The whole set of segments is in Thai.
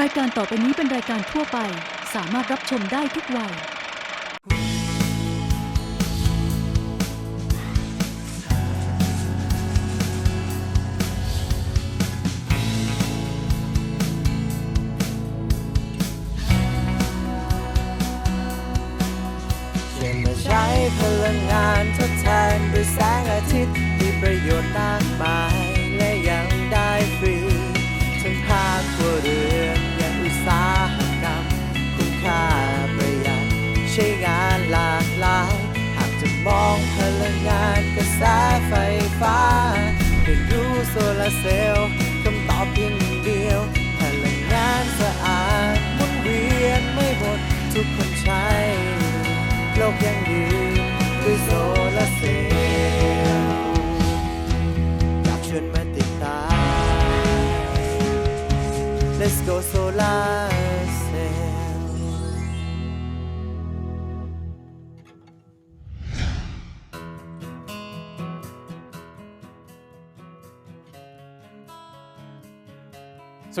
รายการต่อไปนี้เป็นรายการทั่วไป สามารถรับชมได้ทุกวัยเช่นมาใช้พลังงานทดแทนด้วยแสงอาทิตย์มีประโยชน์มากานกระแสไฟฟ้าเรียนรู้โซลาร์เซลล์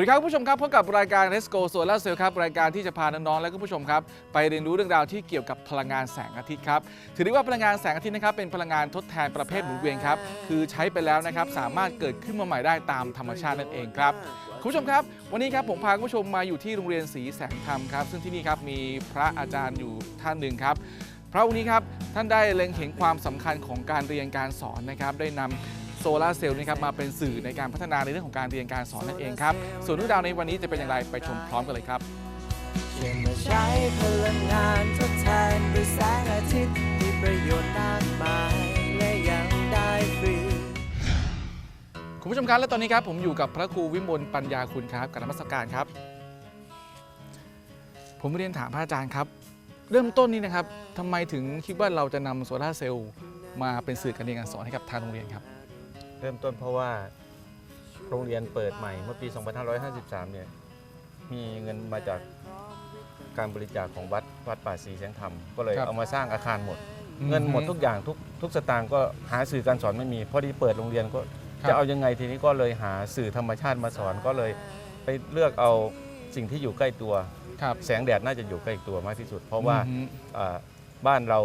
วัสดีครับผู้ชมครับพบกับรายการ Let's Go Solar Cell ครับรายการที่จะพาน้องๆและผู้ชมครับไปเรียนรู้เรื่องราวที่เกี่ยวกับพลังงานแสงอาทิตย์ครับถือได้ว่าพลังงานแสงอาทิตย์นะครับเป็นพลังงานทดแทนประเภทหมุนเวียนครับคือใช้ไปแล้วนะครับสามารถเกิดขึ้นมาใหม่ได้ตามธรรมชาตินั่นเองครับคุณผู้ชมครับ วันนี้ครับผมพาคุณผู้ชมมาอยู่ที่โรงเรียนศรีแสงธรรมครับซึ่งที่นี่ครับมีพระอาจารย์อยู่ท่านหนึ่งครับพระองค์นี้ครับท่านได้เล็งเห็นความสำคัญของการเรียนการสอนนะครับได้นำ โซลาร์เซลล์นะครับมาเป็นสื่อในการพัฒนาในเรื่องของการเรียนการสอนนั่นเองครับ ส่วนเรื่องราวในวันนี้จะเป็นอย่างไรไปชมพร้อมกันเลยครับเช่นมาใช้พลังงานทดแทนด้วยแสงอาทิตย์มีประโยชน์มากมายและยังได้ฟรีคุณผู้ชมครับและตอนนี้ครับผมอยู่กับพระครูวิมลปัญญาคุณครับกับนมัสการครับ ผมเรียนถามพระอาจารย์ครับ เริ่มต้นนี้นะครับทำไมถึงคิดว่าเราจะนำโซลาร์เซลล์มาเป็นสื่อการเรียนการสอนให้กับทางโรงเรียนครับ เริ่มต้นเพราะว่าโรงเรียนเปิดใหม่เมื่อปี 2553 เนี่ย มีเงินมาจากการบริจาคของวัดวัดป่าศรีแสงธรรม ก็เลยครับ เอามาสร้างอาคารหมดอืมเงินหมดทุกอย่างทุกทุกสตางค์ก็หาสื่อการสอนไม่มีพอดีเปิดโรงเรียนก็ครับจะเอายังไงทีนี้ก็เลยหาสื่อธรรมชาติมาสอนก็เลยไปเลือกเอาสิ่งที่อยู่ใกล้ตัว ครับแสงแดดน่าจะอยู่ใกล้ตัวมากที่สุด เพราะว่าอืม อ่าบ้านเรา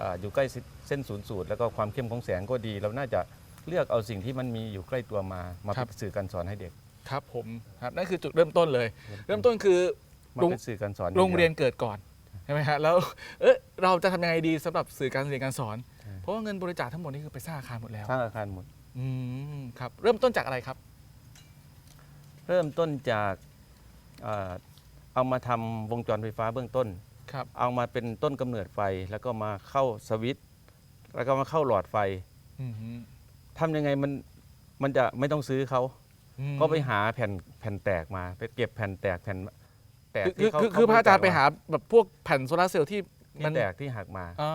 อ่าอยู่ใกล้เส้นศูนย์สูตร แล้วก็ความเข้มของแสงก็ดี เราน่าจะ เลือกเอาสิ่งที่มันมีอยู่ใกล้ตัวมามาครับ เป็นสื่อการสอนให้เด็ก ครับผมครับนั่นคือจุดเริ่มต้นเลย เริ่มต้นคือ มาโรง เป็นสื่อการสอนโรงเรียนเกิดก่อนใช่ไหมฮะแล้วเอ๊ะเราจะทำยังไงดีสำหรับสื่อการเรียนการสอนเพราะว่าเงินบริจาคทั้งหมดนี่คือไปสร้างอาคารหมดแล้วสร้างอาคารหมด อืมครับเริ่มต้นจากอะไรครับ เริ่มต้นจากอ่าเอามาทำวงจรไฟฟ้าเบื้องต้น ครับ เอามาเป็นต้นกำเนิดไฟแล้วก็มาเข้าสวิตช์แล้วก็มาเข้าหลอดไฟ อืมฮึ ทำยังไงมันมันจะไม่ต้องซื้อเขาอืมก็ไปหาแผ่นแผ่นแตกมา ไปเก็บแผ่นแตกแผ่นแตกคือที่เขาคือคือพเขระอาจารย์ไปบกหาแบบพวกแผ่นโซลาร์เซลล์ที่ที่มันแตกที่หักมาอ่า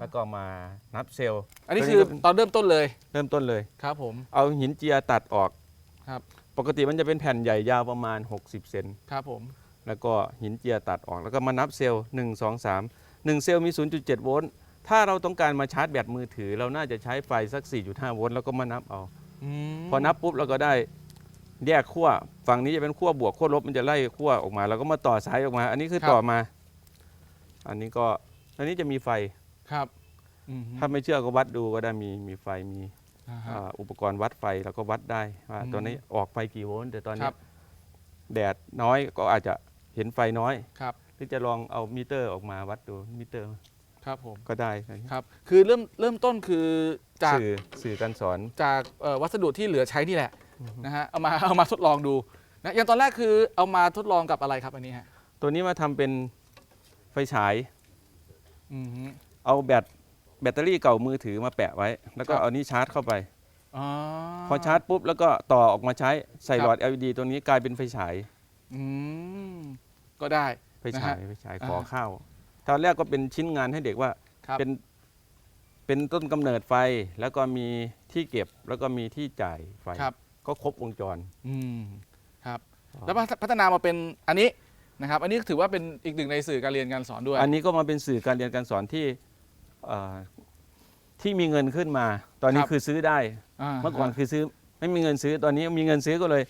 แล้วก็มานับเซลล์ อันนี้ตัวคือก็เป็นตอนเริ่มต้นเลยเริ่มต้นเลย ครับผม เอาหินเจียตัดออกครับ ปกติมันจะเป็นแผ่นใหญ่ยาวประมาณ 60 เซนครับผมแล้วก็หินเจียตัดออกแล้วก็มานับเซลล์1 2 3 1 เซลล์มี 0.7 โวลต์ ถ้าเราต้องการมาชาร์จแบตมือถือ เราน่าจะใช้ไฟสัก 4.5 โวลต์แล้วก็มานับเอาอืมพอนับปุ๊บเราก็ได้แยกขั้วฝั่งนี้จะเป็นขั้วบวกขั้วลบมันจะไล่ขั้วออกมาแล้วก็มาต่อสายออกมา อันนี้คือต่อมา อันนี้ก็อันนี้จะมีไฟ ครับอืมฮึถ้าไม่เชื่อก็วัดดูก็ได้มีมีไฟมีอ่าฮะ อ่าอุปกรณ์วัดไฟแล้วก็วัดได้ว่าอืมตัวนี้ออกไฟกี่โวลต์แต่ตอนคนี้รับ แดดน้อยก็อาจจะเห็นไฟน้อยครับ ที่จะลองเอามิเตอร์ออกมาวัดดูมิเตอร์ ครับผมก็ได้ครับ คือเริ่มเริ่มต้นคือจากสื่อสื่อการสอนจากเอ่อวัสดุที่เหลือใช้นี่แหละนะฮะเอามาเอามาทดลองดูนะอย่างตอนแรกคือเอามาทดลองกับอะไรครับอันนี้ฮะตัวนี้มาทำเป็นไฟฉาย อืมฮึ เอาแบตแบตเตอรี่เก่ามือถือมาแปะไว้ แล้วก็ครับ เอานี้ชาร์จเข้าไป อ๋อ พอชาร์จปุ๊บแล้วก็ต่อออกมาใช้ใส่ครับ หลอด LED ตัวนี้กลายเป็นไฟฉายอืมก็ได้ ไฟฉายนะฮะไฟฉายอ่าขอข้าว ตอนแรกก็เป็นชิ้นงานให้เด็กว่าครับ เป็นเป็นต้นกำเนิดไฟแล้วก็มีที่เก็บแล้วก็มีที่จ่ายไฟครับ ก็ครบวงจร อืมครับอ๋อแล้วพัฒนามาเป็นอันนี้นะครับ อันนี้ถือว่าเป็นอีกหนึ่งในสื่อการเรียนการสอนด้วย อันนี้ก็มาเป็นสื่อการเรียนการสอนที่เอ่อที่มีเงินขึ้นมา ตอนนี้ครับ คือซื้อได้าเมื่อก่อนคือซื้อไม่มีเงินซื้อตอนนี้มีเงินซื้อก็เลย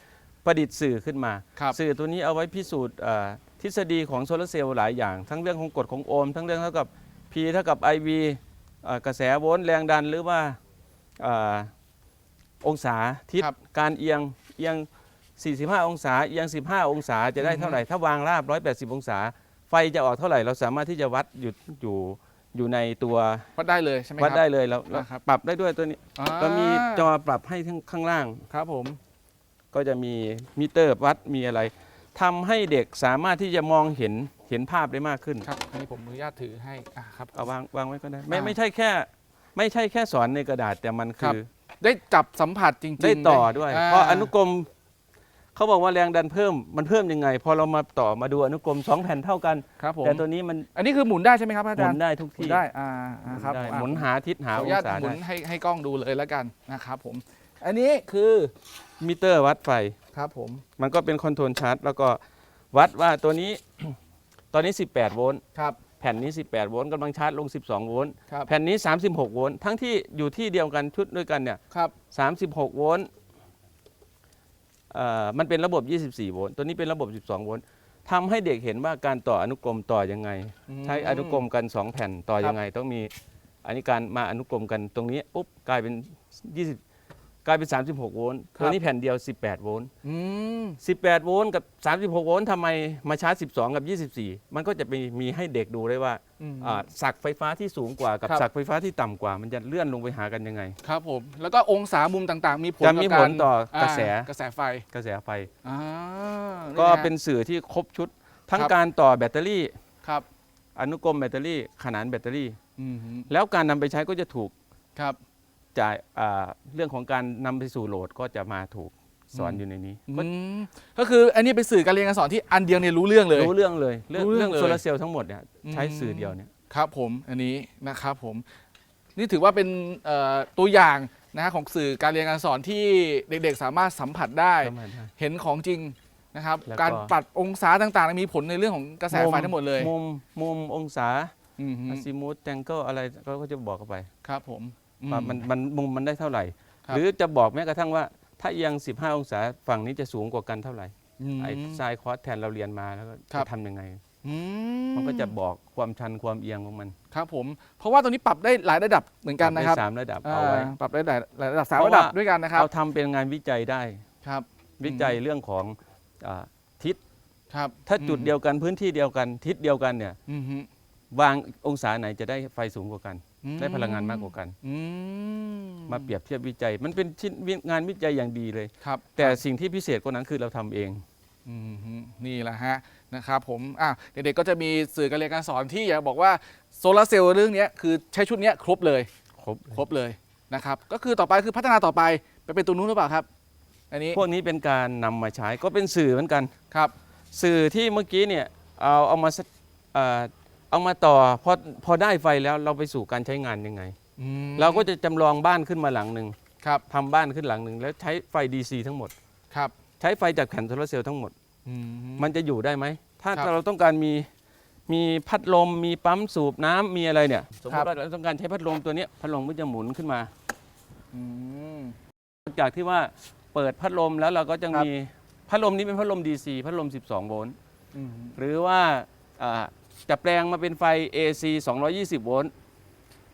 ประดิษฐ์สื่อขึ้นมา ครับ สื่อตัวนี้เอาไว้พิสูจน์เอ่อ ทฤษฎีของโซลาร์เซลล์หลายอย่าง ทั้งเรื่องของกฎของโอห์มทั้งเรื่องเท่ากับ P เท่ากับ IV เอ่อกระแสโวลต์แรงดันหรือว่าเอ่อองศาทิศครับการเอียงเอียง 45 องศาเอียง 15 องศาจะได้อือฮึเท่าไหร่ ถ้าวางราบ 180 องศา ไฟจะออกเท่าไหร่ เราสามารถที่จะวัดอยู่อยู่อยู่ในตัววัดได้เลยใช่ไหมครับวัดได้เลยเราเรานะครับปรับได้ด้วยตัวนี้อ่าเรามีจอปรับให้ทั้งข้างล่างครับผม ก็จะมีมิเตอร์วัดมีอะไร ทำให้เด็กสามารถที่จะมองเห็นเห็นภาพได้มากขึ้น ครับอันนี้ผมอนุญาตถือให้อะครับ เอาวางวางไว้ก็ได้ไม่อ่าไม่ใช่แค่ไม่ใช่แค่สอนในกระดาษแต่มันครัคืบ อ ได้จับสัมผัสจริงๆได้ต่อด้วยาเพราะอนุกรมเขาบอกว่าแรงดันเพิ่มมันเพิ่มยังไง พอเรามาต่อมาดูอนุกรมสองแผ่นเท่ากัน ครับผมแต่ตัวนี้มันอันนี้คือหมุนได้ใช่ไหมครับอาหมุจารนย์ได้ทุกหมุนที่ได้อ่าอ่าครับได้อะหมุนหาทิศหาขออองนุญาตศาหมุนได้ให้ให้กล้องดูเลยแล้วกันนะครับผม อันนี้คือ มิเตอร์วัดไฟ ครับผม มันก็เป็นคอนโทรลชาร์ตแล้วก็วัดว่าตัวนี้ ตอนนี้ 18 โวลต์ ครับ แผ่นนี้ 18 โวลต์กำลังชาร์จลง 12 โวลต์ ครับ แผ่นนี้ 36 โวลต์ ทั้งที่อยู่ที่เดียวกันชุดด้วยกันเนี่ย ครับ 36 โวลต์เอ่อมันเป็นระบบ 24 โวลต์ ตัวนี้เป็นระบบ 12 โวลต์ทำให้เด็กเห็นว่าการต่ออนุกรมต่อยังไง ใช้อนุกรมกัน 2 แผ่นต่อยังไง ต้องมีอันนี้การมาอนุกรมกันตรงนี้ปุ๊บกลายเป็น 20 กลายเป็น 36 โวลต์ตัวนี้แผ่นเดียว 18 โวลต์อืม18 โวลต์กับ 36 โวลต์ทำไมมาชาร์จ 12 กับ 24 มันก็จะมีมีให้เด็กดูได้ว่าอืมอ่าสักไฟฟ้าที่สูงกว่ากับครับสักไฟฟ้าที่ต่ำกว่า มันจะเลื่อนลงไปหากันยังไง ครับผม แล้วก็องศามุมต่างๆ มีผลจะมีกับผการลต่อกระแสากระแสไฟกระแสไฟอ่าก็ะฮะเป็นสื่อที่ครบชุด ทั้งครับการต่อแบตเตอรี่ครับอนุกรมแบตเตอรี่ขนานแบตเตอรี่อืมแล้วการนำไปใช้ก็จะถูกครับ จ่ายอ่าเรื่องของการนำไปสู่โหลดก็จะมาถูกสอนอืมอยู่ในนี้อืมก็คืออันนี้เป็นสื่อการเรียนการสอนที่อันเดียวเนี่ยรู้เรื่องเลย รู้เรื่องเลยเรื่องรู้เรื่เรื่อองงเลยโซลาร์เซลล์ทั้งหมดเนี่ยใช้อืมสื่อเดียวเนี่ยครับผมอันนี้นะครับผมนี่ถือว่าเป็นเอ่อตัวอย่างนะฮะของสื่อการเรียนการสอนที่เด็กๆ สามารถสัมผัสได้ประมาณนั้นเห็นของจริงนะครับแล้วก็การปรับองศาต่างๆ มีผลในเรื่องของกระแสไฟทั้งหมดเลย มุมมุมองศาอืมฮึอาซิมูธแองเกิลอะไรก็ก็จะบอกเข้าไปครับผมอื ว่ามันมันมุมมันได้เท่าไหร่ ครับ หรือจะบอกแม้กระทั่งว่าถ้าเอียง 15 องศาฝั่งนี้จะสูงกว่ากันเท่าไหร่มไอ้ไซน์คอสแทนเราเรียนมาแล้วก็ครัจะบทำยังไง อืมันก็จะบอกความชันความเอียงของมันครับผม เพราะว่าตัวนี้ปรับได้หลายระดับเหมือนกันนะครับได้สามระดับเอาไว้ อ่าปรับได้หลายหลายระดับสามเพราะระดับว่าด้วยกันนะครับ เอาทำเป็นงานวิจัยได้ ครับ วิจัยเรื่องของอาทิศครับถ้าจุดเดียวกันพื้นที่เดียวกัน ทิศเดียวกันเนี่ยอืมฮึวางองศาไหนจะได้ไฟสูงกว่ากันอืม ได้พลังงานมากกว่ากันอืมมาเปรียบเทียบวิจัย มันเป็นชิ้นวิงานวิจัยอย่างดีเลยครับ แต่สิ่งที่พิเศษกว่านั้นคือเราทำเองอืมฮึนี่แหละฮะนะครับผมอะเด็กๆก็จะมีสื่อการเรียนการสอนที่อยากบอกว่าโซลาร์เซลล์เรื่องเนี้ยคือใช้ชุดเนี้ยครบเลย ครบครบเลยนะครับ ก็คือต่อไปคือพัฒนาต่อไปไปเป็นตัวนู้นหรือเปล่าครับอันนี้พวกนี้เป็นการนำมาใช้ก็เป็นสื่อเหมือนกันครับ สื่อที่เมื่อกี้เนี่ยเอาเอามาส เอ่อเอามาต่อพอพอได้ไฟแล้วเราไปสู่การใช้งานยังไง อืมเราก็จะจำลองบ้านขึ้นมาหลังหนึ่งครับทำบ้านขึ้นหลังหนึ่งแล้วใช้ไฟ DC ทั้งหมด ครับใช้ไฟจากแผ่นโซลาร์เซลล์ทั้งหมด อืม มันจะอยู่ได้ไหม ถ้าครับเราต้องการมีมีพัดลม มีปั๊มสูบน้ำมีอะไรเนี่ย สมมครัติบ ว่าเราต้องการใช้พัดลมตัวเนี้ยพัดลมก็จะหมุนขึ้นมา อืม จากที่ว่าเปิดพัดลมแล้วเราก็จะครับ มีพัดลมนี้เป็นพัดลม DC พัดลม 12 โวลต์ อืม หรือว่าอ่า จะแปลงมาเป็นไฟ AC 220 โวลต์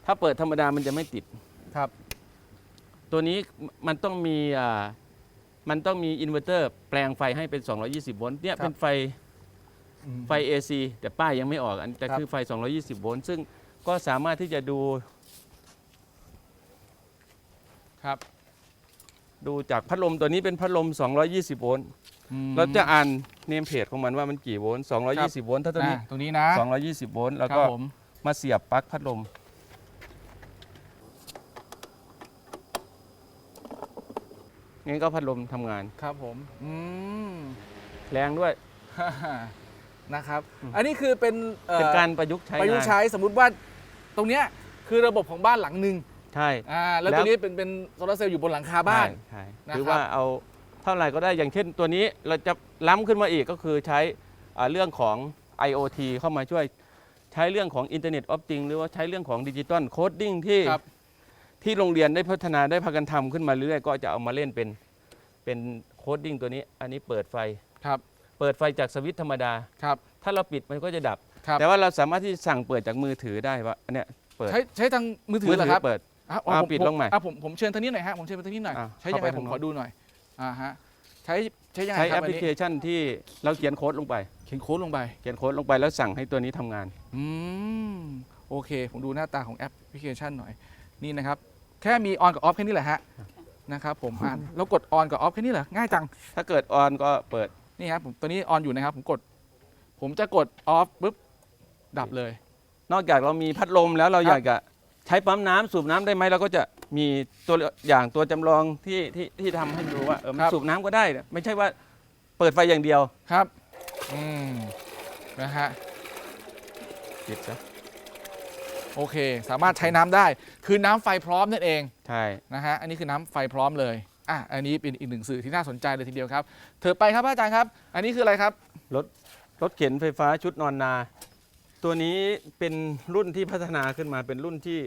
ถ้าเปิดธรรมดามันจะไม่ติด ครับ ตัวนี้มันต้องมีอ่ามันต้องมีอินเวอร์เตอร์แปลงไฟให้เป็น 220 โวลต์ เนี่ยครับ เป็นไฟอืม ไฟ AC แต่ป้ายยังไม่ออก อันแต่ครับ คือไฟ 220 โวลต์ ซึ่งก็สามารถที่จะดูครับ ดูจากพัดลมตัวนี้เป็นพัดลม 220 โวลต์อืม เราจะอ่านเนมเพจของมันว่ามันกี่โวลต์ครับ220 โวลต์ถ้าตัวนี้อะตรงนี้นะ 220 โวลต์แล้วครัก็บผมมาเสียบปลั๊กพัดลม งั้นก็พัดลมทำงาน ครับผม อืม แรงด้วย นะครับอืมอันนี้คือเป็นอ่อเป็นการประยุกต์ใช้ประยุกงาต์นใช้สมมุติว่าตรงเนี้ยคือระบบของบ้านหลังหนึ่งใช่ อ่า แล้วแล้วตัวนี้เป็นเป็นโซลาร์เซลล์อยู่บนหลังคาบ้านใช่นะครับหรือว่าเอาเท่าไหร่ก็ได้อย่างเช่นตัวนี้เราจะล้ำขึ้นมาอีกก็คือใช้อ่าเรื่องของ IoT เข้ามาช่วยใช้เรื่องของ Internet of Things หรือว่าใช้เรื่องของดิจิตอลโคดดิ้งที่ครับที่โรงเรียนได้พัฒนาได้พากันทำขึ้นมาเรื่อยๆก็จะเอามาเล่นเป็นเป็นโคค้ดดิ้งตัวนี้ อันนี้เปิดไฟครับเปิดไฟจากสวิตช์ธรรมดาครับถ้าเราปิดมันก็จะดับครับแต่ว่าเราสามารถที่สั่งเปิดจากมือถือได้ว่าอันเนี้ยเปิดใช้ใช้ทางมือถือเหรอครับเปิดอะอ่าผมปิดผมลงใหม่อะผมผมเชิญทางนี้หน่อยฮะผมเชิญไปทางนี้หน่อยอะใช้ยังไงเข้าไปผมทางขอดูหน่อย อ่าฮะใช้ใช้ยังไงใช้คแอรัปบพอันลินี้เคชันที่เราเขียนโค้ดลงไป เขียนโค้ดลงไป เขียนโค้ดลงไปแล้วสั่งให้ตัวนี้ทำงาน อืมโอเค ผมดูหน้าตาของแอปพลิเคชันหน่อยนี่นะครับ แค่มีออนกับออฟแค่นี้แหละฮะนะครับผมอ่านแล้วกดออนกับออฟแค่นี้เหรอง่ายจังถ้าเกิดออนก็เปิดนี่ครับผมตัวนี้ออนอยู่นะครับ ผมกด ผมจะกดออฟปุ๊บดับเลย นอกจากเรามีพัดลมแล้วเราครับ อยากจะใช้ปั๊มน้ำสูบน้ำได้ไหมเราก็จะ มีตัวอย่างตัวจำลองที่ที่ที่ทำให้ดูว่าเออมันสูบน้ำก็ได้นะไม่ใช่ว่าเปิดไฟอย่างเดียวครับ อืม นะฮะ ปิดซะโอเค สามารถใช้น้ำได้ คือน้ำไฟพร้อมนั่นเอง ใช่ นะฮะ อันนี้คือน้ำไฟพร้อมเลย อะ อันนี้เป็นอีกหนึ่งสื่อที่น่าสนใจเลยทีเดียวครับเธอไปครับอาจารย์ครับ อันนี้คืออะไรครับรถเข็นไฟฟ้าชุดนอนนา ตัวนี้เป็นรุ่นที่พัฒนาขึ้นมาเป็นรุ่นที่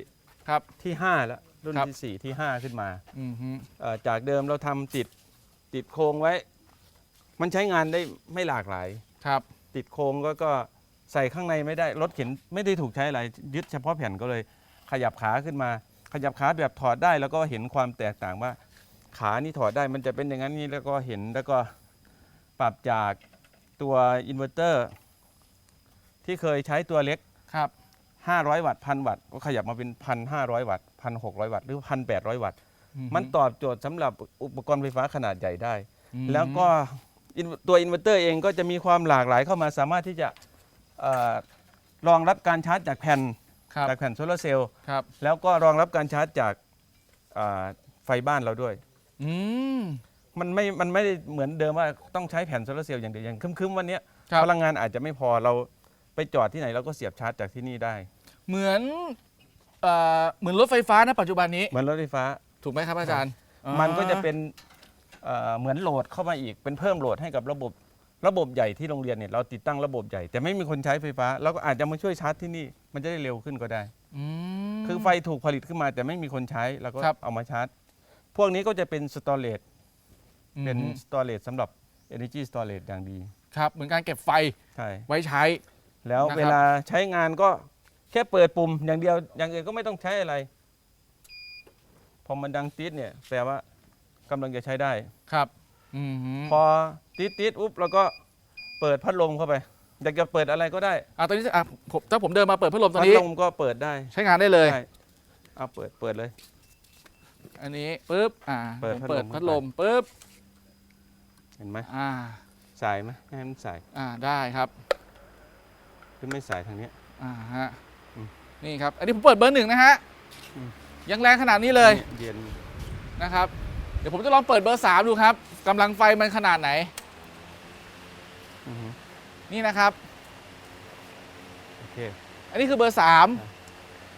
ครับ ที่ห้าแล้ว รุ่นครับ ที่สี่ที่ห้าขึ้นมาอืมฮึเอ่อจากเดิมเราทำติดติดโครงไว้ มันใช้งานได้ไม่หลากหลาย ครับ ติดโครงก็ก็ใส่ข้างในไม่ได้รถเข็นไม่ได้ถูกใช้อะไรยึดเฉพาะแผ่นก็เลย ขยับขาขึ้นมา ขยับขาแบบถอดได้แล้วก็เห็นความแตกต่างว่า ขานี่ถอดได้มันจะเป็นอย่างนั้นนี่แล้วก็เห็นแล้วก็ปรับจากตัวอินเวอร์เตอร์ที่เคยใช้ตัวเล็ก ครับ 500 วัตต์พันวัตต์ก็ขยับมาเป็น 1,500 วัตต์1,600 วัตต์หรือ 1,800 วัตต์อืมันตอบโจทย์สำหรับอุปกรณ์ไฟฟ้าขนาดใหญ่ได้อืมแล้วก็อินตัวอินเวอร์เตอร์เองก็จะมีความหลากหลายเข้ามาสามารถที่จะเอ่อรองรับการชาร์จจากแผ่นครับจากแผ่นโซลาร์เซลล์ครับแล้วก็รองรับการชาร์จจากอ่าไฟบ้านเราด้วย อืม มันไม่ มันไม่ได้เหมือนเดิมว่าต้องใช้แผ่นโซลาร์เซลล์อย่างเดียวอย่างคึมๆวันเนี้ยครับ พลังงานอาจจะไม่พอเรา ไปจอดที่ไหนเราก็เสียบชาร์จจากที่นี่ได้ เหมือนเอ่อเหมือนรถไฟฟ้านะปัจจุบันนี้ เหมือนรถไฟฟ้า ถูกไหมครับอาจารย์มันก็จะเป็นเอ่อเหมือนโหลดเข้ามาอีกเป็นเพิ่มโหลดให้กับระบบระบบใหญ่ที่โรงเรียนเนี่ยเราติดตั้งระบบใหญ่ แต่ไม่มีคนใช้ไฟฟ้าเราก็อาจจะมาช่วยชาร์จที่นี่มันจะได้เร็วขึ้นก็ได้ อืม คือไฟถูกผลิตขึ้นมาแต่ไม่มีคนใช้เราก็ครับ เอามาชาร์จ พวกนี้ก็จะเป็นสตอเรจเป็นอืมสตอเรจสำหรับ Energy Storage อย่างดี ครับเหมือนการเก็บไฟใช่ ไว้ใช้ แล้วนะครับ เวลาใช้งานก็แค่เปิดปุ่มอย่างเดียว อย่างอื่นก็ไม่ต้องใช้อะไร พอมันดังติดเนี่ยแปลว่ากำลังจะใช้ได้ ครับอืมฮึพอติดติดๆอุ๊บเราก็เปิดพัดลมเข้าไป อยากจะเปิดอะไรก็ได้อะตอนนี้อะผมถ้าผมเดินมาเปิดพัดลมตอนพัดนี้ลมก็เปิดได้ใช้งานได้เลย ใช่เอาเปิดเปิดเลย อันนี้ปุ๊บอ่าเปิดผมพัดลมเปิดพัดลมปุ๊บเห็นไหมอ่าสายไหมให้มันสาย อ่าได้ครับ หรือไม่สายทางเนี้ย อ่าฮะอืมนี่ครับ อันนี้ผมเปิดเบอร์หนึ่งนะฮะอืม ยังแรงขนาดนี้เลยเย็นนะครับ เดี๋ยวผมจะลองเปิดเบอร์สามดูครับกำลังไฟมันขนาดไหนอือฮึนี่นะครับ โอเค อันนี้คือเบอร์สามครับ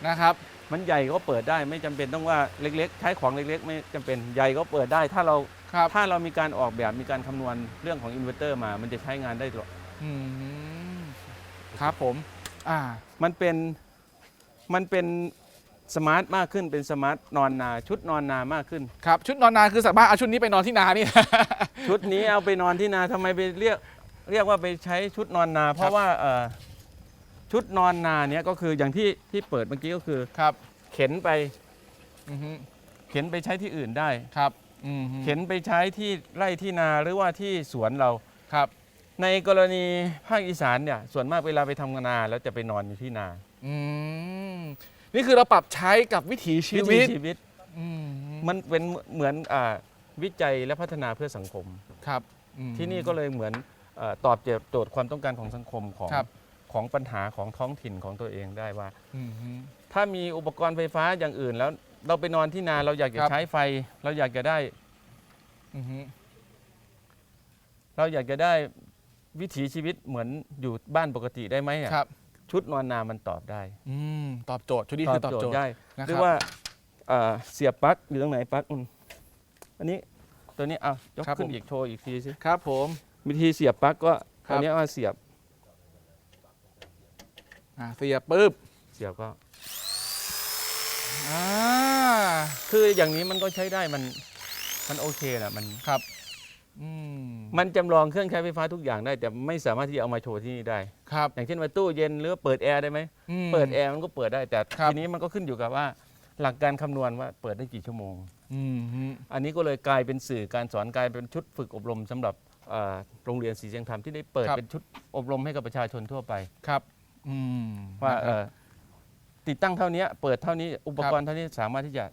นะครับ มันใหญ่ก็เปิดได้ไม่จำเป็นต้องว่าเล็กๆ ใช้ของเล็กๆ ไม่จำเป็นใหญ่ก็เปิดได้ ถ้าเราครับถ้าเรามีการออกแบบมีการคำนวณเรื่องของอินเวอร์เตอร์มา มันจะใช้งานได้ตลอดอืม ครับผมอ่ามันเป็นมันเป็นสมาร์ทมากขึ้นเป็นสมาร์ทนอนนา ชุดนอนนามากขึ้น ครับชุดนอนนาคือสามารถเอาชุดนี้ไปนอนที่นานี่ ชุดนี้เอาไปนอนที่นาทำไมไปเรียกเรียกว่าไปใช้ชุดนอนนา เพราะว่าเอ่อชุดนอนนาเนี้ยก็คืออย่างที่ที่เปิดเมื่อกี้ก็คือ ครับเข็นไปอือฮึเข็นไปใช้ที่อื่นได้ ครับอือฮึเข็นไปใช้ที่ไร่ที่นาหรือว่าที่สวนเรา ครับ ในกรณีภาคอีสานเนี่ยส่วนมากเวลาไปทำงานนาแล้วจะไปนอนอยู่ที่นาอืมนี่คือเราปรับใช้กับวิถีชีวิวิถีตชีวิตอืมมันเป็นเหมือนอาวิจัยและพัฒนาเพื่อสังคม ครับอืม ที่นี่ก็เลยเหมือนเออตอบโจทย์ความต้องการของสังคมของครับ ของปัญหาของท้องถิ่นของตัวเองได้ว่า อืมฮึ ถ้ามีอุปกรณ์ไฟฟ้าอย่างอื่นแล้วเราไปนอนที่นาเราอยากจะครับ ใช้ไฟ เราอยากจะได้ อือฮึ เราอยากจะได้ วิถีชีวิตเหมือนอยู่บ้านปกติได้ไหมอะครับชุดนอนนามันตอบได้อืมตอบโจทย์ชุดนี้คือตอบโจทย์ได้นะหครือรับว่าเอ่อเสียบปลั๊กอยู่ตรงไหนปลั๊กอืมอันนี้ตัวนี้เอายกครับขึ้ผนมอีกโชว์อีกทีสิครับ ผมวิธีเสียบปลั๊กก็ครัอับนนี้เอามาเสียบอ่าเสียบปุ๊บเสียบก็อ่าคืออย่างนี้มันก็ใช้ได้มันมันโอเคนะมันครับ อืมมันจำลองเครื่องใช้ไฟฟ้าทุกอย่างได้ แต่ไม่สามารถที่จะเอามาโชว์ที่นี่ได้ ครับอย่างเช่นว่าตู้เย็นหรือว่าเปิดแอร์ได้ไหมอืม เปิดแอร์มันก็เปิดได้แต่ครับ ทีนี้มันก็ขึ้นอยู่กับว่า หลักการคำนวณว่าเปิดได้กี่ชั่วโมง อืมฮึ อันนี้ก็เลยกลายเป็นสื่อการสอนกลายเป็นชุดฝึกอบรมสำหรับเอ่อโรงเรียนศรีเชียงธรรมที่ได้เปิดเป็นชุดอบรมให้กับประชาชนทั่วไป ครับ อืมว่านะครับ เอ่อติดตั้งเท่านี้เปิดเท่านี้อุปกรณ์เท่านี้สามารถที่จะ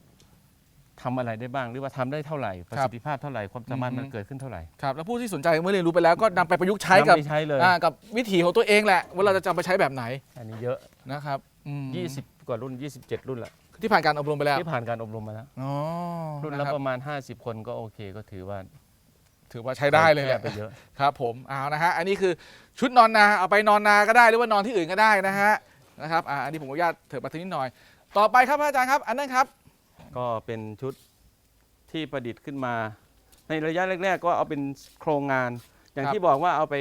ทำอะไรได้บ้างหรือว่าทำได้เท่าไหร่ประสิทธิภาพเท่าไหร่ความสามารถมันเกิดขึ้นเท่าไหร่ครับแล้วผู้ที่สนใจเมื่อเรียนรู้ไปแล้วก็นำไปประยุกต์ใช้กับนำไปใช้เลยอ่ากับวิถีของตัวเองแหละว่าเราจะจำไปใช้แบบไหนอันนี้เยอะ นะครับอืม20 กว่ารุ่น 27 รุ่นละที่ผ่านการอบรมไปแล้วที่ผ่านการอบรมมาแล้วอ๋อรุ่นนะละครับประมาณ 50 คนก็โอเคก็ถือว่าถือว่าใช้ได้เลยแหละ ไปเยอะ ครับผมเอานะฮะอันนี้คือชุดนอนนาเอาไปนอนนาก็ได้หรือว่านอนที่อื่นก็ได้นะฮะนะครับอ่าอันนี้ผมอนุญาตเถิดมาทีนิดหน่อย ต่อไปครับพระอาจารย์ครับ อันนั้นครับ ก็เป็นชุดที่ประดิษฐ์ขึ้นมา ในระยะแรก ๆ ก็เอาเป็นโครงงาน อย่างครับ ที่บอกว่าเอาไป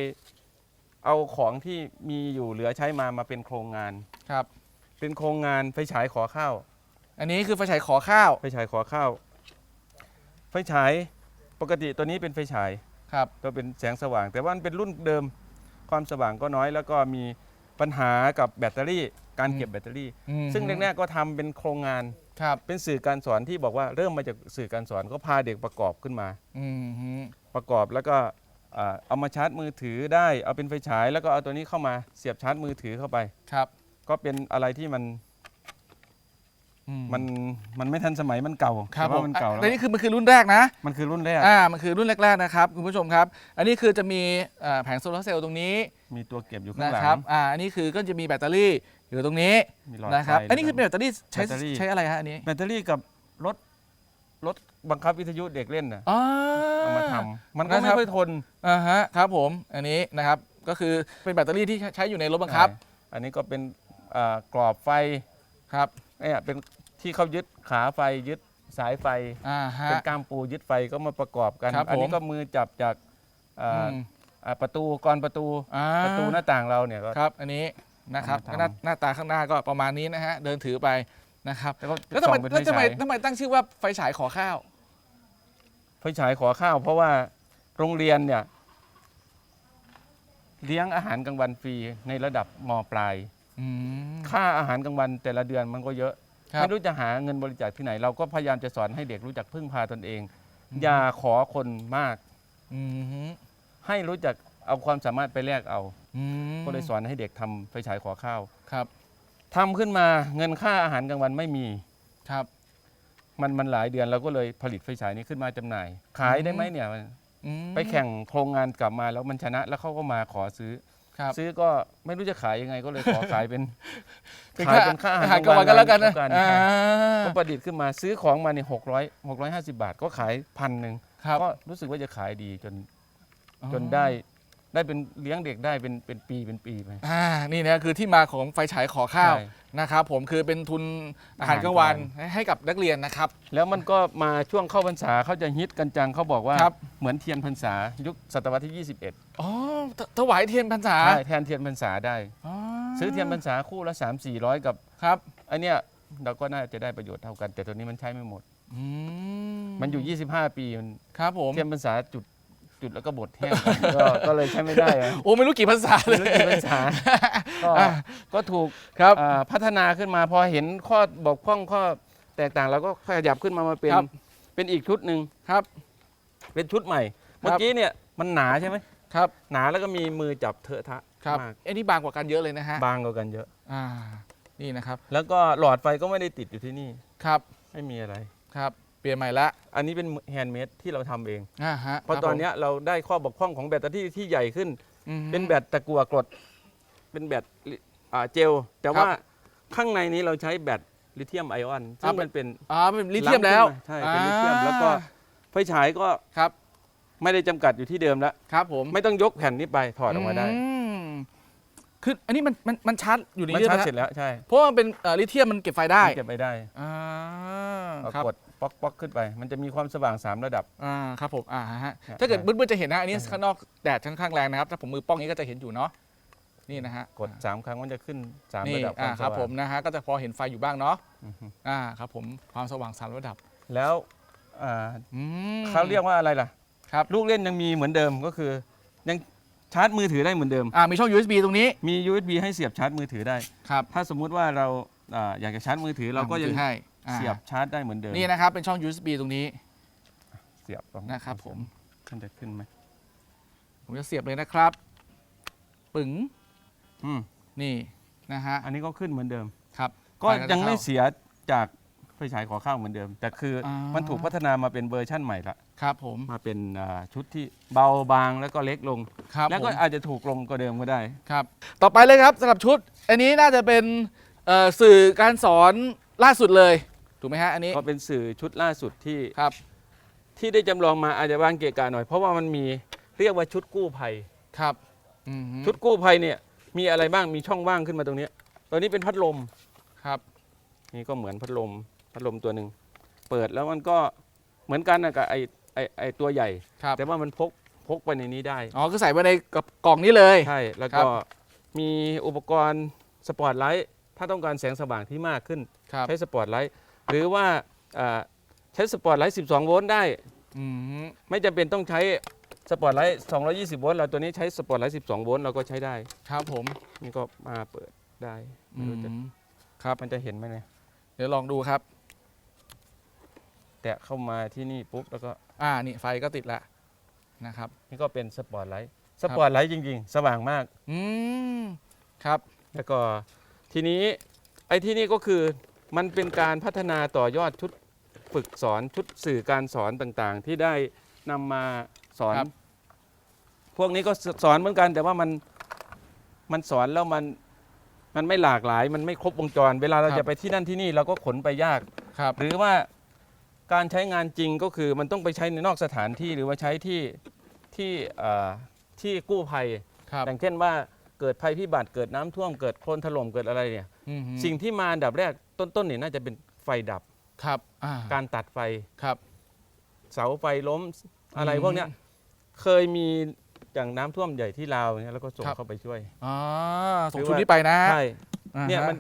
เอาของที่มีอยู่เหลือใช้มามาเป็นโครงงาน ครับ เป็นโครงงานไฟฉายขอข้าวอันนี้คือไฟฉายขอข้าวไฟฉายขอข้าวไฟฉายปกติตัวนี้เป็นไฟฉาย ครับ ก็เป็นแสงสว่าง แต่ว่ามันเป็นรุ่นเดิมความสว่างก็น้อย แล้วก็มีปัญหากับแบตเตอรี่ การเก็บแบตเตอรี่ อืมซึ่งแรกๆก็ทำเป็นโครงงาน ครับเป็นสื่อการสอนที่บอกว่าเริ่มมาจากสื่อการสอนก็พาเด็กประกอบขึ้นมา อืมฮึประกอบแล้วก็อ่าเอามาชาร์จมือถือได้เอาเป็นไฟฉาย แล้วก็เอาตัวนี้เข้ามาเสียบชาร์จมือถือเข้าไป ครับก็เป็นอะไรที่มันอืมันมันไม่ทันสมัยมันเก่าครับแต่ผว่ามมันเก่าอะแล้วอันนี้คือมันคือรุ่นแรกนะ มันคือรุ่นแรกอ่า มันคือรุ่นแรกๆนะครับคุณผู้ชมครับ อันนี้คือจะมีเอ่อแผงโซลาร์เซลล์ตรงนี้มีตัวเก็บอยู่ข้างนะหลัง ครับ อ่า อันนี้คือก็จะมีแบตเตอรี่ อยู่ตรงนี้มีหลอดนะครับไฟอันนี้คือเป็นแบตเตอรี่ใช้แบตเตอรี่ ใช้อะไรฮะอันนี้แบตเตอรี่กับรถรถบังคับวิทยุเด็กเล่นน่ะอ๋อเอามาทำมันก็นะคไม่รับค่อยทนอ่าฮะครับผมอันนี้นะครับก็คือเป็นแบตเตอรี่ที่ใช้อยู่ในรถบังคับใช่อันนี้ก็เป็นอ่ากรอบไฟครับเนี่ยเป็นที่เขายึดขาไฟยึดสายไฟ อ่าฮะ เป็นก้ามปูยึดไฟก็มาประกอบกัน ครับอันี้ผมก็มือจับจากอ่าอืมอ่าประตูกรอนประตูอ่าประตูหน้าต่างเราเนี่ยก็ครับ อันนี้ นะครับเอามาทำหน้าหน้าตาข้างหน้าก็ประมาณนี้นะฮะเดินถือไปนะครับแล้วก็แล้วทำไมส่องเป็นแล้วทำไมไฟฉาย ทำไมตั้งชื่อว่าไฟฉายขอข้าว ไฟฉายขอข้าว เพราะว่าโรงเรียนเนี่ย เลี้ยงอาหารกลางวันฟรีในระดับมปลาย อืม ค่าอาหารกลางวันแต่ละเดือนมันก็เยอะครับ ไม่รู้จะหาเงินบริจาคที่ไหน เราก็พยายามจะสอนให้เด็กรู้จักพึ่งพาตนเอง อย่าขอคนมาก อืม ให้รู้จัก เอาความสามารถไปแลกเอา อืมก็เลยสอนให้เด็กทำไฟฉายขอข้าวครับทำขึ้นมาเงินค่าอาหารกลางวันไม่มี ครับ มันมันหลายเดือนเราก็เลยผลิตไฟฉายนี้ขึ้นมาจำหน่าย ขายได้ไหมเนี่ย อืมไปแข่งโครงงานกลับมาแล้วมันชนะแล้วเขาก็มาขอซื้อ ครับ ซื้อก็ไม่รู้จะขายยังไงก็เลยขอ ขายเป็นเป็นขายเป็นค่าอาหารกลางวันกันแล้วกันนะกลางอ่าก็ประดิษฐ์ขึ้นมาซื้อของมาในหกร้อยหกร้อยห้าสิบาท ก็ขายพันหนึ่งครับก็รู้สึกว่าจะขายดีจนจนได้ ได้เป็นเลี้ยงเด็กได้เป็นเป็นปีเป็นปีไป อ่านี่นะคือที่มาของไฟฉายขอข้าวใช่ นะครับผมคือเป็นทุนอาหารกลางวันให้กับนักเรียนนะครับ แล้วมันก็มาช่วงเข้าพรรษาเขาจะฮิตกันจังเขาบอกว่าครับ เหมือนเทียนพรรษายุคศตวรรษที่ 21อ๋อถถวายเทียนพรรษาใช่แทนเทียนพรรษาได้ อ๋อซื้อเทียนพรรษาคู่ละ 3 4 0 0 กับครับอันเนี้ยเราก็น่าจะได้ประโยชน์เท่ากัน แต่ตัวนี้มันใช้ไม่หมด อืมมันอยู่ 25 ปีมันครับผมเทียนพรรษาจุด จุดแล้วก็บดแห้ง ก็ก็เลยใช้ไม่ได้อะ โอ้ไม่รู้กี่พรรษาเลไม่ยรู้กี่พรรษา ก็อะก็ถูกครับ อ่าพัฒนาขึ้นมาพอเห็นข้อบกพร่องข้อแตกต่างเราก็ขยับขึ้นมามาเป็นครับ เป็นอีกชุดหนึ่งครับ เป็นชุดใหม่ครับเมื่อกี้เนี่ยมันหนาใช่ไหมครับ หนาแล้วก็มีมือจับเถอะทะครับมากอันนี้บางกว่ากันเยอะเลยนะฮะบางกว่ากันเยอะ อ่านี่นะครับ แล้วก็หลอดไฟก็ไม่ได้ติดอยู่ที่นี่ ครับ ไม่มีอะไร ครับ เปลี่ยนใหม่ละอันนี้เป็นแฮนด์เมดที่เราทำเอง อ่าฮะเพราะตอนเนี้ยเราได้ข้อบกพร่องของแบตเตอรี่ที่ใหญ่ขึ้น อืม เป็นแบตตะกัวกรด เป็นแบตลิอ่าเจล แต่ครับว่าข้างในนี้เราใช้แบตลิเธียมไอออนซึ่อ่างเป็มันนเป็นอ๋อเป็นลิเธียมแล้วล้ำขึ้นมาใช่เป็นลิเธียมแล้วก็ไฟฉายก็ครับไม่ได้จำกัดอยู่ที่เดิมแล้ว ครับผมไม่ต้องยกแผ่นนี้ไปถอดออกมาได้มคืออันนี้มันมันมันชาร์จอยู่ในมันนี้ชาร์จไหเสร็จแล้วใช่เพราะว่ามันเป็นเอ่อลิเธียมมันเก็บไฟได้ เก็บไปได้ อ่า เอาครับ กดป๊อกป๊อกขึ้นไป มันจะมีความสว่าง 3 ระดับ อ่าครับผมอ่าฮะเนี่ยถ้าเกิดใช่มืดๆจะเห็นนะอันนี้ข้างนอกแดดค่อนข้างแรงนะครับถ้าผมมือป้องนี้ก็จะเห็นอยู่เนาะนี่นะฮะกด 3 ครั้งมันจะขึ้น3นี่ระดับอ่าความสครับว่างผมนะฮะก็จะพอเห็นไฟอยู่บ้างเนาะอือฮึอ่าครับผมความสว่างสามระดับแล้วอ่าอืม เขาเรียกว่าอะไรล่ะครับ ลูกเล่นยังมีเหมือนเดิมก็คือ ยังชาร์จมือถือได้เหมือนเดิม อ่ามีช่อง USB ตรงนี้มี USB ให้เสียบชาร์จมือถือได้ ครับถ้าสมมุติว่าเราอ่าอยากจะชาร์จมือถือเราก็ยังอะผมถือให้ อ่า เสียบชาร์จได้เหมือนเดิมนี่นะครับเป็นช่อง USB ตรงนี้เสียบตงนะครับผมมันจะขึ้นไหมผมจะเสียบเลยนะครับ ปึ๋งอืมนี่นะฮะอันนี้ก็ขึ้นเหมือนเดิม ครับก็ฟจะยังไม่เข้า เสียจากไฟฉายขอข้าวเหมือนเดิม แต่คือออ มันถูกพัฒนามาเป็นเวอร์ชั่นใหม่ละครับผมมาเป็นอ่าชุดที่เบาบางแล้วก็เล็กลง ครับแล้วก็ผมอาจจะถูกลงกว่าเดิมก็ได้ ครับ ต่อไปเลยครับสำหรับชุด อันนี้น่าจะเป็นเอ่อสื่อการสอนล่าสุดเลย ถูกไหมฮะอันนี้ก็เป็นสื่อชุดล่าสุดที่ครับที่ได้จำลองมาอาจจะวางเกะกะหน่อย เพราะว่ามันมีเรียกว่าชุดกู้ภัย ครับอือฮึชุดกู้ภัยเนี่ยมีอะไรบ้างมีช่องว่างขึ้นมาตรงเนี้ยตัวนี้เป็นพัดลมครับ นี่ก็เหมือนพัดลมพัดลมตัวหนึ่งเปิดแล้วมันก็เหมือนกันนะกับไอไอไอตัวใหญ่ ครับ แต่ว่ามันพกพกไปในนี้ได้ อ๋อคือใส่ไว้ในกล่องนี้เลย ใช่ แล้วครัก็บมีอุปกรณ์สปอตไลท์ถ้าต้องการแสงสว่างที่มากขึ้น ครับ ใช้สปอตไลท์ หรือว่าอ่าใช้สปอตไลท์ 12 โวลต์ได้ อือฮึไม่จำเป็นต้องใช้สปอตไลท์ 220 โวลต์เราตัวนี้ใช้สปอตไลท์ 12 โวลต์เราก็ใช้ได้ ครับผมนี่ก็มาเปิดได้อืไม่รู้จะมครับ มันจะเห็นไหมเนี่ยเดี๋ยวลองดูครับ แตะเข้ามาที่นี่ปุ๊บแล้วก็อ่า นี่ไฟก็ติดแล้วนะครับ นี่ก็เป็นสปอตไลท์สปอตไลท์จริง ๆ สว่างมาก อืม ครับ แล้วก็ทีนี้ไอ้ที่นี่ก็คือ มันเป็นการพัฒนาต่อยอดชุดฝึกสอนชุดสื่อการสอนต่างๆ ที่ได้นำมาสอน ครับ พวกนี้ก็สอนเหมือนกัน แต่ว่ามันมันสอนแล้วมันมันไม่หลากหลาย มันไม่ครบวงจร เวลาเราจะไปที่นั่นที่นี่เราก็ขนไปยาก ครับ หรือว่าการใช้งานจริงก็คือมันต้องไปใช้ในนอกสถานที่หรือว่าใช้ที่ที่เอ่อที่กู้ภัย ครับอย่างเช่นว่าเกิดภัยพิบัติเกิดน้ำท่วมเกิดโคลนถล่มเกิดอะไรเนี่ย อือฮึสิ่งที่มาอันดับแรก ต้นๆเนี่ยน่าจะเป็นไฟดับ ครับอ่าการตัดไฟ ครับ เสาไฟล้มอะไรอืมพวกเนี้ยเคยมีอย่างน้ำท่วมใหญ่ที่ลาวเนี่ยแล้วก็ส่งครับ เข้าไปช่วยอ่าส่งหรือชุดว่านี้ไปนะใช่อ่าฮะเนี่ยมัน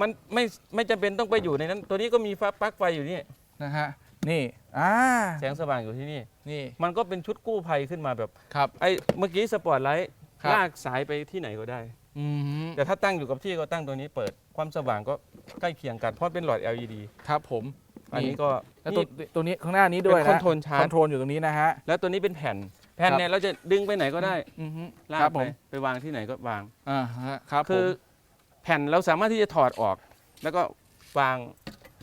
มันไม่ไม่จำเป็นต้องไปอยู่ในนั้น ตัวนี้ก็มีฟ้าปลั๊กไฟอยู่นี่นะฮะนี่อ่าแสงสว่างอยู่ที่นี่ นี่มันก็เป็นชุดกู้ภัยขึ้นมาแบบ ครับ ไอ้เมื่อกี้สปอตไลท์ครับ ลากสายไปที่ไหนก็ได้ อือฮึแต่ถ้าตั้งอยู่กับที่ก็ตั้งตัวนี้เปิดความสว่างก็ใกล้เคียงกันเพราะเป็นหลอด LED ครับผม อันนี้ก็แล้วตัวนี่ ตัวนี้ข้างหน้านี้ด้วยเป็นนะ control chart คอนโทรลอยู่ตรงนี้นะฮะ แล้วตัวนี้เป็นแผ่น แผ่นครับ เนี่ยเราจะดึงไปไหนก็ได้อือฮึลาครักบไปผมไปวางที่ไหนก็วาง อ่าฮะครับคือผมแผ่นเราสามารถที่จะถอดออก แล้วก็วาง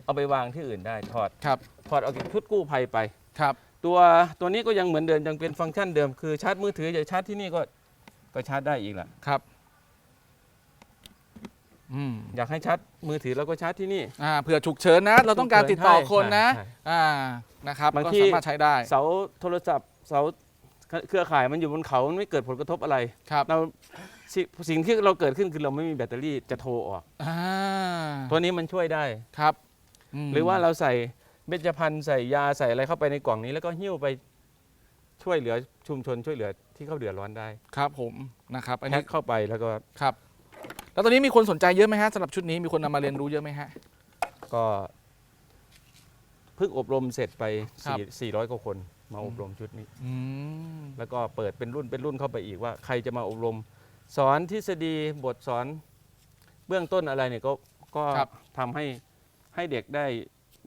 เอาไปวางที่อื่นได้ถอดครับถอดออกจากชุดกู้ภัยไป ครับตัวตัวนี้ก็ยังเหมือนเดิมยังเป็นฟังก์ชันเดิมคือชาร์จมือถือจะชาร์จที่นี่ก็ก็ชาร์จได้อีกล่ะ ครับ อืมอยากให้ชาร์จมือถือเราก็ชาร์จที่นี่ อ่าเผื่อฉุกเฉินนะ เราต้องการติดต่อคนนะใช่อ่านะครับบางก็ทีสามารถใช้ได้เสาโทรศัพท์เสาเครือข่ายมันอยู่บนเขามันไม่เกิดผลกระทบอะไร ครับเราสิสิ่งที่เราเกิดขึ้นคือเราไม่มีแบตเตอรี่จะโทรออก อ่าตัวนี้มันช่วยได้ ครับมหรือว่าเราใส่เบญจพรรณใส่ยาใส่อะไรเข้าไปในกล่องนี้แล้วก็หิ้วไปช่วยเหลือชุมชนช่วยเหลือที่เขาเดือดร้อนได้ครับผมนะครับอันแพ็นี้คเข้าไปแล้วก็ครับ แล้วตอนนี้มีคนสนใจเยอะไหมฮะสำหรับชุดนี้มีคนนำมาเรียนรู้เยอะไหมฮะ ก็เพิ่งอบรมเสร็จไปครับ4 400กว่าคน มาอบรมชุดนี้ อืมแล้วก็เปิดเป็นรุ่นเป็นรุ่นเข้าไปอีกว่าใครจะมาอบรม สอนทฤษฎีบทสอนเบื้องต้นอะไรเนี่ยก็ก็ครับ ทำให้ให้เด็กได้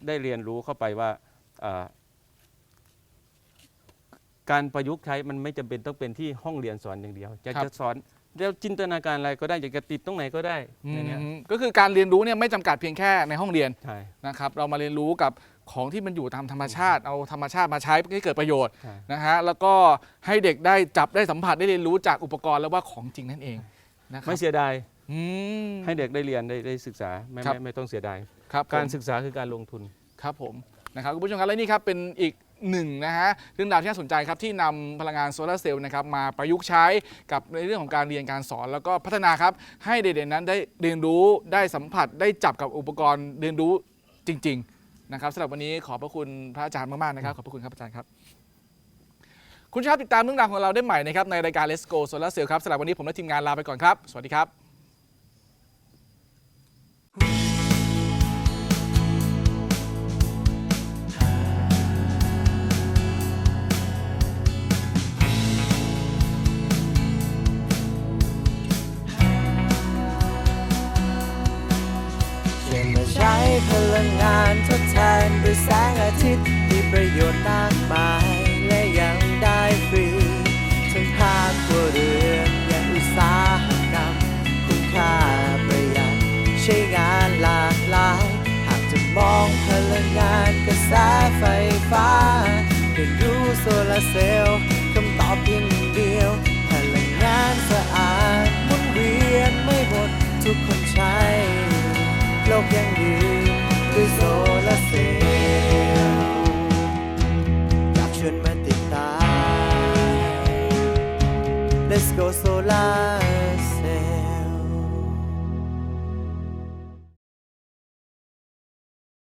ได้เรียนรู้เข้าไปว่าอ่าการประยุกต์ใช้มันไม่จำเป็นต้องเป็นที่ห้องเรียนสอนอย่างเดียวอยากจะสอน แล้วจินตนาการอะไรก็ได้อยากจะติดตรงไหนก็ได้อืในเนี้ยมก็คือการเรียนรู้เนี่ยไม่จำกัดเพียงแค่ในห้องเรียนใช่ นะครับ เรามาเรียนรู้กับของที่มันอยู่ตามธรรมชาติ เอาธรรมชาติมาใช้ให้เกิดประโยชน์ใช่ นะฮะแล้วก็ให้เด็กได้จับได้สัมผัสได้เรียนรู้จากอุปกรณ์แล้วว่าของจริงนั่นเองนะครัไม่บเสียดายอืม ให้เด็กได้เรียนได้ได้ศึกษาไม่ครับ ไม่ไม่ต้องเสียดาย ครับผม การศึกษาคือการลงทุน ครับผมนะครับคุณผู้ชมครับและนี่ครับเป็นอีก หนึ่งนะฮะเรื่องราวที่น่าสนใจครับที่นำพลังงานโซลาร์เซลล์นะครับมาประยุกต์ใช้กับในเรื่องของการเรียนการสอนแล้วก็พัฒนาครับ ให้เด็กๆนั้นได้เรียนรู้ได้สัมผัสได้จับกับอุปกรณ์เรียนรู้จริง ๆนะครับสำหรับวันนี้ขอบพระคุณพระอาจารย์มากๆนะครับขอบพระคุณครับอาจารย์ครับ คุณผู้ชมครับติดตามเรื่องราวของเราได้ใหม่นะครับในรายการ Let's Go Solar Cell ครับสำหรับวันนี้ผมและทีมงานลาไปก่อนครับ สวัสดีครับ พลังงานทดแทนด้วยแสงอาทิตย์มีประโยชน์มากมายและยังได้ฟรีทั้งภาคครัวเรือนย่างอุตสาหกรรม คุ้มค่าประหยัดใช้งานหลากหลาย หากจะมองพลังงานกระแสไฟฟ้าเรียนรู้โซลาเซลล์คำตอบเพียงหนึ่งเดียว พลังงานสะอาดหมุนเวียนไม่หมดทุกคนใช้ little all I say Let's go solar